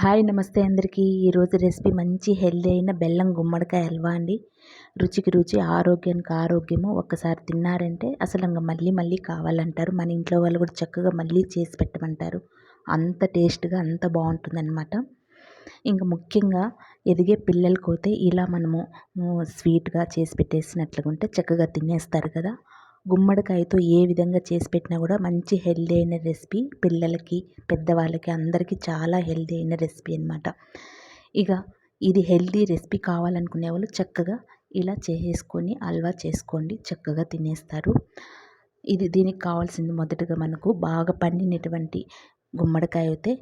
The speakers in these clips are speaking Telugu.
హాయ్ నమస్తే అందరికీ. ఈరోజు రెసిపీ మంచి హెల్దీ అయిన బెల్లం గుమ్మడికాయ హల్వా అండి. రుచికి రుచి ఆరోగ్యానికి ఆరోగ్యము ఒక్కసారి తిన్నారంటే అసలు ఇంకా మళ్ళీ మళ్ళీ కావాలంటారు. మన ఇంట్లో వాళ్ళు కూడా చక్కగా మళ్ళీ చేసి పెట్టమంటారు. అంత టేస్ట్గా అంత బాగుంటుందన్నమాట. ఇంకా ముఖ్యంగా ఎదిగే పిల్లలకైతే ఇలా మనము స్వీట్గా చేసి పెట్టేసినట్లుగా ఉంటే చక్కగా తినేస్తారు కదా. గుమ్మడికాయతో ఏ విధంగా చేసి పెట్టినా కూడా మంచి హెల్దీ అయిన రెసిపీ పిల్లలకి పెద్దవాళ్ళకి అందరికీ చాలా హెల్దీ అయిన రెసిపీ అనమాట ఇక ఇది హెల్దీ రెసిపీ కావాలనుకునే వాళ్ళు చక్కగా ఇలా చేసేసుకొని హల్వా చేసుకోండి చక్కగా తినేస్తారు. ఇది దీనికి కావాల్సింది మొదటగా మనకు బాగా పండినటువంటి గుమ్మడికాయ అయితే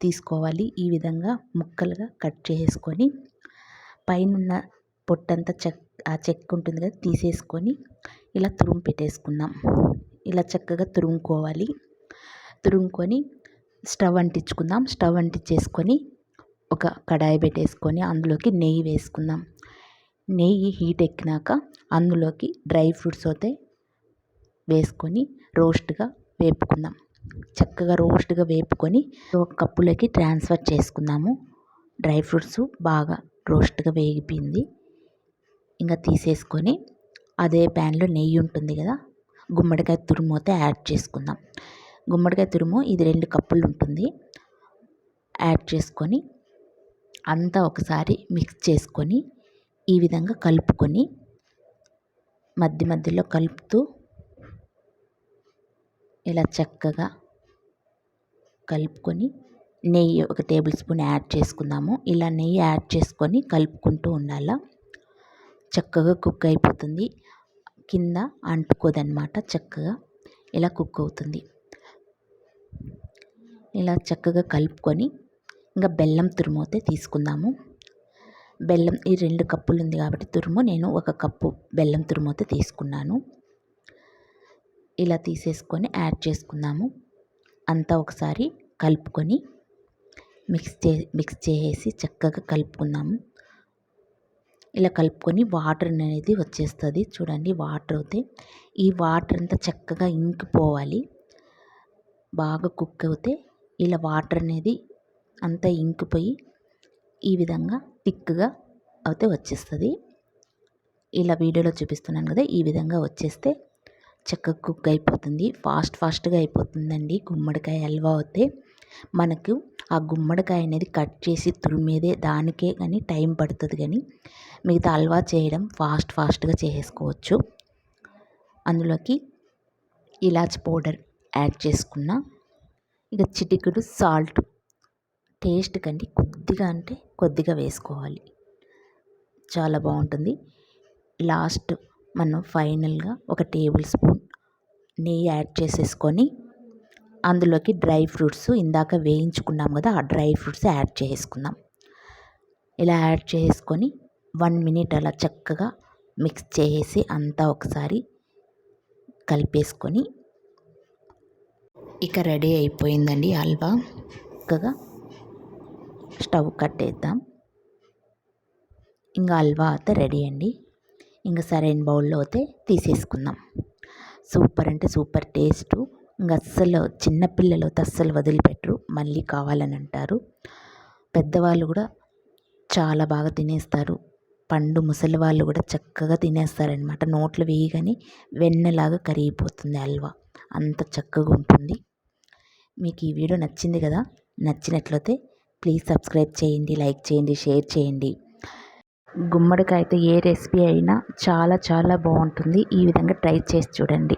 తీసుకోవాలి. ఈ విధంగా ముక్కలుగా కట్ చేసుకొని పైన పొట్టంతా చెక్ ఆ చెక్క ఉంటుంది కదా తీసేసుకొని ఇలా తురుము పెట్టేసుకుందాం. ఇలా చక్కగా తురుముకోవాలి. తురుముకొని స్టవ్ అంటించుకుందాం. స్టవ్ అంటించేసుకొని ఒక కడాయి పెట్టేసుకొని అందులోకి నెయ్యి వేసుకుందాం. నెయ్యి హీట్ ఎక్కినాక అందులోకి డ్రై ఫ్రూట్స్ అయితే వేసుకొని రోస్ట్గా వేపుకుందాం. చక్కగా రోస్ట్గా వేపుకొని ఒక కప్పులోకి ట్రాన్స్ఫర్ చేసుకుందాము. డ్రై ఫ్రూట్స్ బాగా రోస్ట్గా వేగిపోయింది. ఇంకా తీసేసుకొని అదే ప్యాన్లో నెయ్యి ఉంటుంది కదా గుమ్మడికాయ తురుము అయితే యాడ్ చేసుకుందాం. గుమ్మడికాయ తురుము ఇది రెండు కప్పులు ఉంటుంది. యాడ్ చేసుకొని అంతా ఒకసారి మిక్స్ చేసుకొని ఈ విధంగా కలుపుకొని మధ్య మధ్యలో కలుపుతూ ఇలా చక్కగా కలుపుకొని నెయ్యి ఒక టేబుల్ స్పూన్ యాడ్ చేసుకుందాము. ఇలా నెయ్యి యాడ్ చేసుకొని కలుపుకుంటూ ఉండాలా? చక్కగా కుక్ అయిపోతుంది. కింద అంటుకోదన్నమాట చక్కగా. ఇలా కుక్ అవుతుంది. ఇలా చక్కగా కలుపుకొని ఇంకా బెల్లం తురుము అయితే తీసుకుందాము. బెల్లం ఈ రెండు కప్పులు ఉంది కాబట్టి తురుము. నేను ఒక కప్పు బెల్లం తురుము అయితే తీసుకున్నాను. ఇలా తీసేసుకొని యాడ్ చేసుకుందాము. అంతా ఒకసారి కలుపుకొని మిక్స్ చే మిక్స్ చేసేసి చక్కగా కలుపుకుందాము. ఇలా కలుపుకొని వాటర్ అనేది వచ్చేస్తుంది. చూడండి వాటర్ అయితే ఈ వాటర్ అంతా చక్కగా ఇంకిపోవాలి బాగా కుక్ అవుతే ఇలా వాటర్ అనేది అంతా ఇంకిపోయి ఈ విధంగా థిక్గా అయితే వచ్చేస్తుంది. ఇలా వీడియోలో చూపిస్తున్నాను కదా ఈ విధంగా వచ్చేస్తే చక్కగా కుక్ అయిపోతుంది. ఫాస్ట్ ఫాస్ట్గా అయిపోతుందండి. గుమ్మడికాయ హల్వా అయితే. మనకు ఆ గుమ్మడికాయ అనేది కట్ చేసి తురిమేదే దానికే కానీ టైం పడుతుంది కానీ మిగతా హల్వా చేయడం ఫాస్ట్ ఫాస్ట్గా చేసుకోవచ్చు. అందులోకి ఇలాచి పౌడర్ యాడ్ చేసుకున్న ఇక చిటికెడు సాల్ట్ టేస్ట్ కంటే కొద్దిగా అంటే కొద్దిగా వేసుకోవాలి. చాలా బాగుంటుంది. లాస్ట్ మనం ఫైనల్గా ఒక టేబుల్ స్పూన్ నెయ్యి యాడ్ చేసేసుకొని అందులోకి డ్రై ఫ్రూట్స్ ఇందాక వేయించుకున్నాం కదా ఆ డ్రై ఫ్రూట్స్ యాడ్ చేసుకుందాం. ఇలా యాడ్ చేసుకొని వన్ మినిట్ అలా చక్కగా మిక్స్ చేసి అంతా ఒకసారి కలిపేసుకొని ఇక రెడీ అయిపోయిందండి హల్వా. చక్కగా స్టవ్ కట్టేద్దాం ఇంకా హల్వా అయితే రెడీ అండి. ఇంకా సరైన బౌల్లో అయితే తీసేసుకుందాం. సూపర్ అంటే సూపర్ టేస్టు. ఇంకా అస్సలు చిన్నపిల్లలు అస్సలు వదిలిపెట్టరు మళ్ళీ కావాలని అంటారు. పెద్దవాళ్ళు కూడా చాలా బాగా తినేస్తారు. పండు ముసలి వాళ్ళు కూడా చక్కగా తినేస్తారనమాట నోట్లో వేయగానే వెన్నలాగా కరిగిపోతుంది హల్వా. అంత చక్కగా ఉంటుంది. మీకు ఈ వీడియో నచ్చింది కదా నచ్చినట్లయితే ప్లీజ్ సబ్స్క్రైబ్ చేయండి లైక్ చేయండి షేర్ చేయండి. గుమ్మడికాయతో ఏ రెసిపీ అయినా చాలా చాలా బాగుంటుంది. ఈ విధంగా ట్రై చేసి చూడండి.